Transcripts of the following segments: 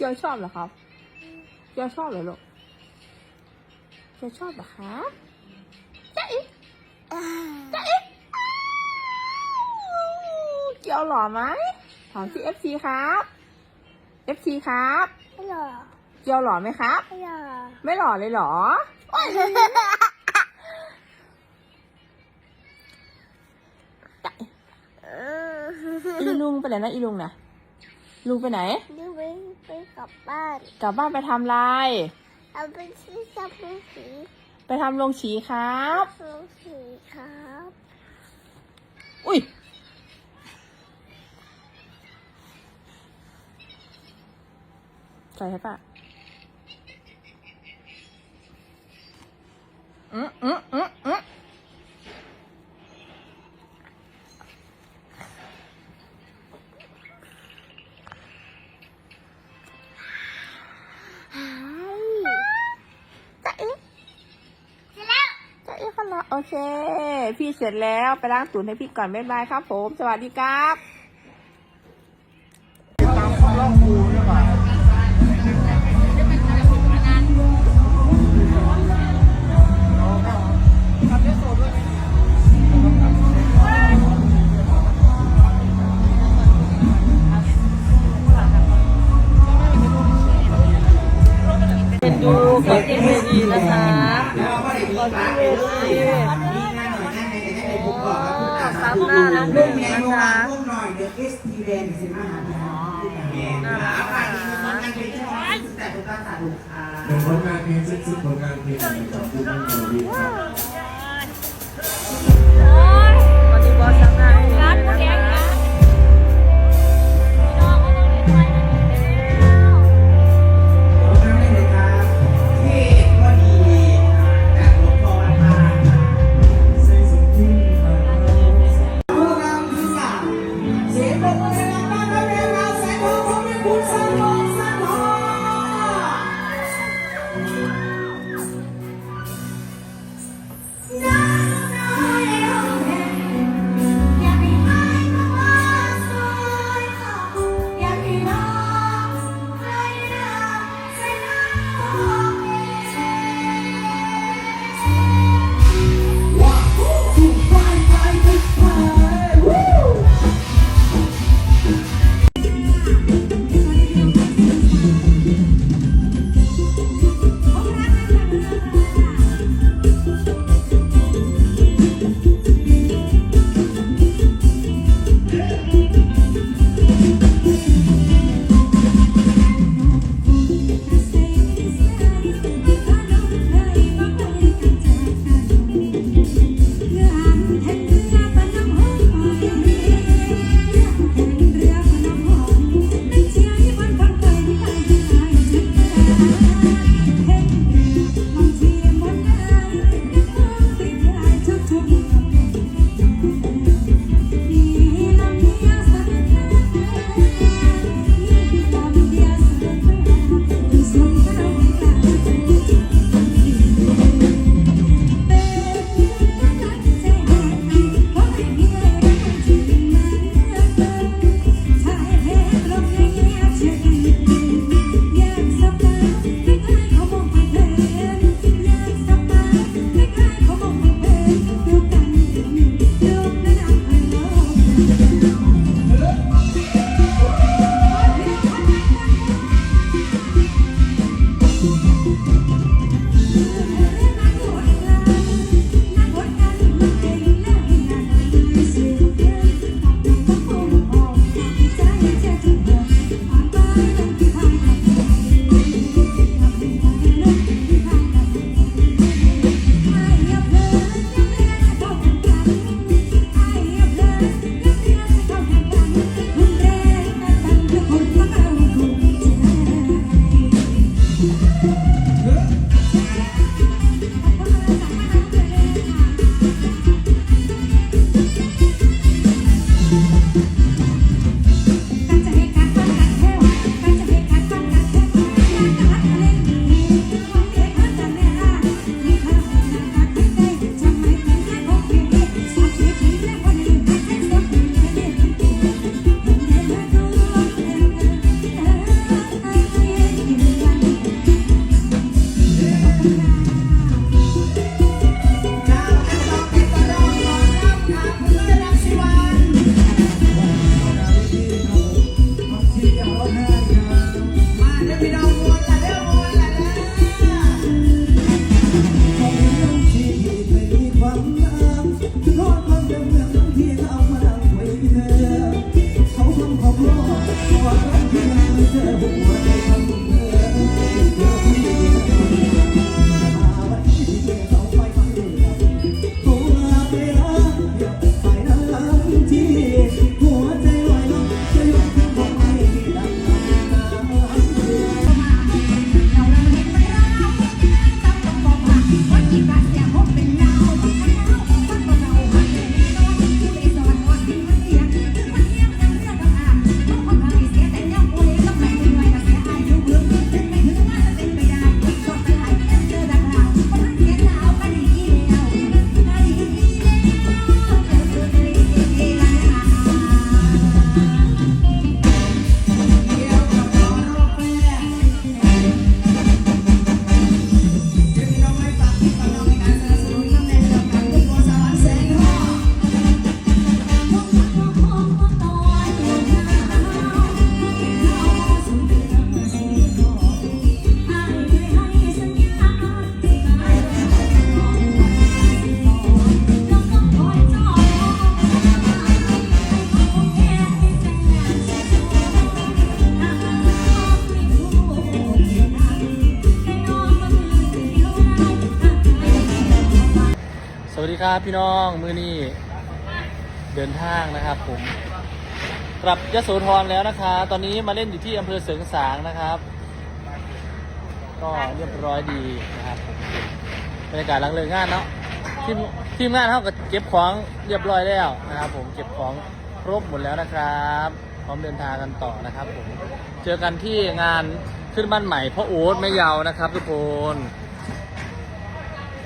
เกียวชอบเหรอครับเกียวชอบเหรอลูกเกียวชอบเหรอครับจ๊ะเอ๊ะจ๊ะเอ๊ะอ้าวเกียวหล่อไหมถามที่ FC ครับ FC ครับไม่หรอเกียวหล่อไหมครับ ไม่หรอไม่หล่อเลยเหรอโอ๊ยจ๊ะเอ๊ะเอออีลุงไปไหนนะอีลุงน่ะลุงไปไหนนี่ไปไปก ลับบ้านกลับบ้านไปทำอะไร เอาไปที่ซับมือสีไปทำลงฉีครับลงสีครับอุ้ย ใส่ให้ปะอืมอืมอืม โอเค พี่เสร็จแล้วไปล้างตูนให้พี่ก่อนบ๊ายบายครับผม สวัสดีครับ หน่อยเดี๋ยวคริสตีเวนสิมาหาน่ารักมากแต่ทุกการสาธุค่ะเป็นผลงานเพลงซึ่งผลงานเพลงของคุณนั่งดูดีครับ อ ครับพี่น้องมือนี้เดินทางนะครับ ผมกลับยโสธรแล้วนะคะตอนนี้มาเล่นอยู่ที่อำเภอเสริงสางนะครับ ก็เรียบร้อยดีนะครับบรรยากาศหลังเลิกงานเนาะทีมทีมงานเขาก็เก็บของเรียบร้อยแล้วนะครับ ผมเก็บของครบหมดแล้วนะครับพร้อมเดินทางกันต่อนะครับ ผมเจอกันที่งานขึ้นบ้านใหม่พ่อโอ๊ตแม่เยาวนะครับ ทุกคน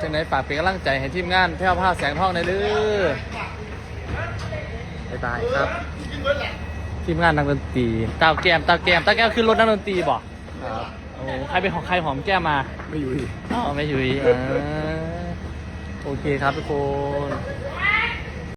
จังไหนฝากเป็นกำลังใจให้ทีมงานแพ้วผ้าแสงทองในอยเด้อบ๊ายบายครับ ทีมงานนักดนตรีเต้าแก้มเต้าแก้มเต้าแก้มขึ้นรถนักดนตรีบ่ครับโอ้ใครเป็นของใครหอมแก้มมา ไม่อยู่ดิ อ๋อไม่อยู่อีกอ่าโอเคครับทุกคน